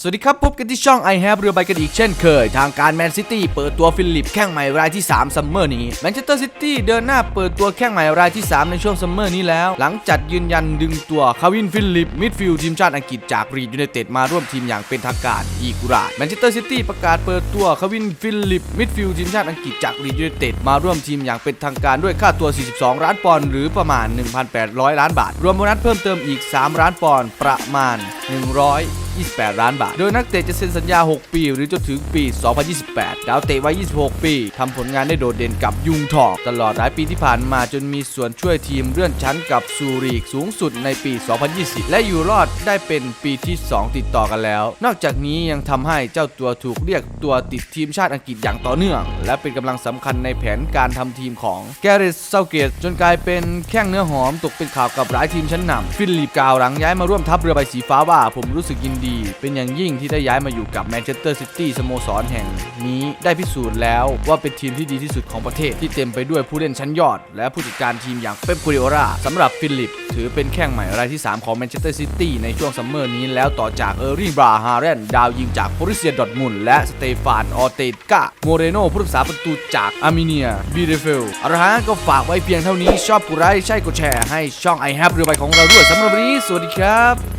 สวัสดีครับ พบกันที่ช่อง I Have เรือใบกันอีกเช่นเคย ทางการแมนซิตี้เปิดตัวฟิลิปแข้งใหม่รายที่ 3 ซัมเมอร์นี้แมนเชสเตอร์ซิตี้เดินหน้าเปิดตัวแข้งใหม่รายที่ 3 ในช่วงซัมเมอร์นี้แล้ว หลังจัดยืนยันดึงตัวคาวินฟิลิปมิดฟิลด์ทีมชาติอังกฤษจากรีดยูไนเต็ดมาร่วมทีมอย่างเป็นทางการอีกรายแมนเชสเตอร์ซิตี้ประกาศเปิดตัวคาวินฟิลิปมิดฟิลด์ทีมชาติอังกฤษจากรีดยูไนเต็ดมาร่วมทีมอย่างเป็นทางการด้วยค่าตัว 42 ล้านปอนด์หรือประมาณ 1,800 ล้านบาท รวมโบนัสเพิ่มเติมอีก 3 ล้านปอนด์ประมาณ 100 28 ล้านบาท โดยนักเตะจะเซ็นสัญญา 6 ปี หรือจนถึงปี 2028 ดาวเตะวัย 26 ปีทำผลงานได้โดดเด่นกับยุงทอก ตลอดหลายปีที่ผ่านมาจนมีส่วนช่วยทีมเลื่อนชั้นกับซูรีกสูงสุดในปี 2020 และอยู่รอดได้เป็นปีที่ 2 ติดต่อกันแล้ว นอกจากนี้ยังทำให้เจ้าตัวถูกเรียกตัวติดทีมชาติอังกฤษอย่างต่อเนื่อง และเป็นกำลังสำคัญในแผนการทำทีมของแกเรตเซาเกตจนกลายเป็นแข้งเนื้อหอมตกเป็นข่าวกับหลายทีมชั้นนำฟิลิปกาวหลังย้ายมาร่วมทัพเรือใบสีฟ้าว่าผมรู้สึกยินดีเป็นอย่างยิ่งที่ได้ย้ายมาอยู่กับแมนเชสเตอร์ซิตี้สโมสรแห่งนี้ได้พิสูจน์แล้วว่าเป็นทีมที่ดีที่สุดของประเทศที่เต็มไปด้วยผู้เล่นชั้นยอด และผู้จัดการทีมอย่างเป๊ปกูริโอราสำหรับฟิลิป ถือเป็นแข้งใหม่รายที่ 3 ของแมนเชสเตอร์ซิตี้ในช่วงซัมเมอร์นี้แล้วต่อจากเออร์ริงบราฮาเรนดาวยิงจากโบริเซียดอร์ทมุนและสเตฟานออเตกาโมเรโนผู้รักษาประตูจากอาร์เมเนียบีเรเฟลเอาละฮะก็ฝากไว้เพียงเท่านี้ชอบกดไล่ใช่กดแชร์ให้ช่อง i have เรือใบของเราด้วยสำหรับวันนี้สวัสดีครับ